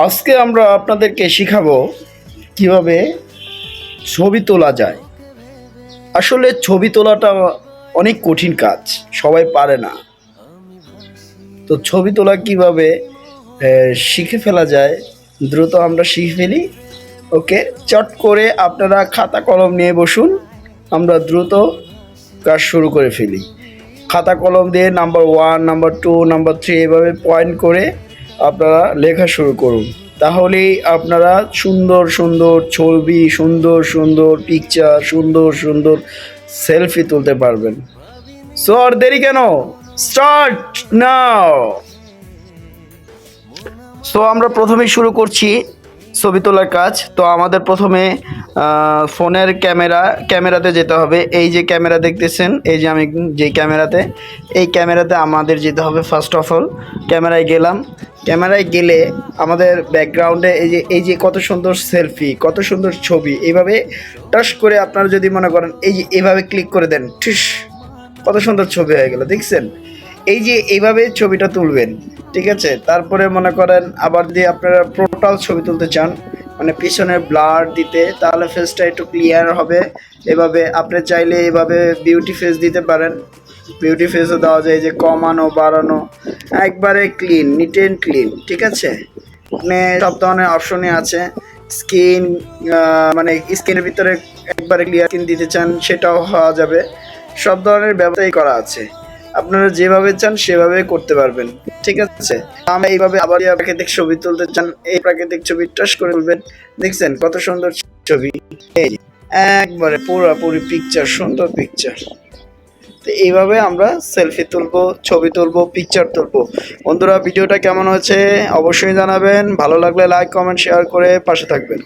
আজকে আমরা আপনাদেরকে শিখাবো কীভাবে ছবি তোলা যায়। আসলে ছবি তোলাটা অনেক কঠিন কাজ, সবাই পারে না। তো ছবি তোলা কীভাবে শিখে ফেলা যায়, দ্রুত আমরা শিখে ফেলি। ওকে, চট করে আপনারা খাতা কলম নিয়ে বসুন, আমরা দ্রুত কাজ শুরু করে ফেলি। খাতা কলম দিয়ে number one number two number three এভাবে পয়েন্ট করে আপনারা লেখা শুরু করুন। তাহলেই আপনারা সুন্দর সুন্দর ছবি, সুন্দর সুন্দর পিকচার সুন্দর সুন্দর সেলফি তুলতে পারবেন। সো আর দেরি কেন? স্টার্ট নাও সো আমরা প্রথমেই শুরু করছি ছবি তোলার কাজ। তো আমাদের প্রথমে ফোনের ক্যামেরা, ক্যামেরাতে যেতে হবে। এই যে ক্যামেরা দেখতেছেন, এই যে আমি যে ক্যামেরাতে, এই ক্যামেরাতে আমাদের যেতে হবে ফার্স্ট অফ অল ক্যামেরায় গেলাম। ক্যামেরায় গেলে আমাদের ব্যাকগ্রাউন্ডে এই যে এই যে কত সুন্দর সেলফি কত সুন্দর ছবি এইভাবে টাস করে আপনারা যদি মনে করেন, এই যে এইভাবে ক্লিক করে দেন, ঠিস, কত সুন্দর ছবি হয়ে গেল, দেখছেন? এই যে এইভাবে ছবিটা তুলবেন, ঠিক আছে? তারপরে মনে করেন আবার যদি আপনারা টোটাল ছবি তুলতে চান মানে পিছনে ব্লার দিতে, তাহলে ফেসটা একটু ক্লিয়ার হবে। এভাবে আপনি চাইলে এভাবে বিউটি ফেস দিতে পারেন। বিউটি ফেসও দেওয়া যায় যে কমানো, বাড়ানো, একবারে ক্লিন নিট অ্যান্ড ক্লিন ঠিক আছে? মানে সব ধরনের অপশনই আছে। স্কিন মানে স্কিনের ভিতরে একবারে ক্লিয়ার স্কিন দিতে চান, সেটাও হওয়া যাবে। সব ধরনের ব্যবস্থাই করা আছে। আপনারা যেভাবে চান সেভাবে করতে পারবেন। ঠিক আছে? আমরা এইভাবে আবার প্রাকৃতিক ছবি তুলতে চান, এই প্রাকৃতিক ছবি টাস করে তুলবেন। দেখছেন কত সুন্দর ছবি। এই একবারে পুরোপুরি পিকচার সুন্দর পিকচার তো এইভাবে আমরা সেলফি তুলবো, ছবি তুলবো পিকচার তুলবো। বন্ধুরা, ভিডিওটা কেমন হয়েছে অবশ্যই জানাবেন। ভালো লাগলে লাইক কমেন্ট শেয়ার করে পাশে থাকবেন।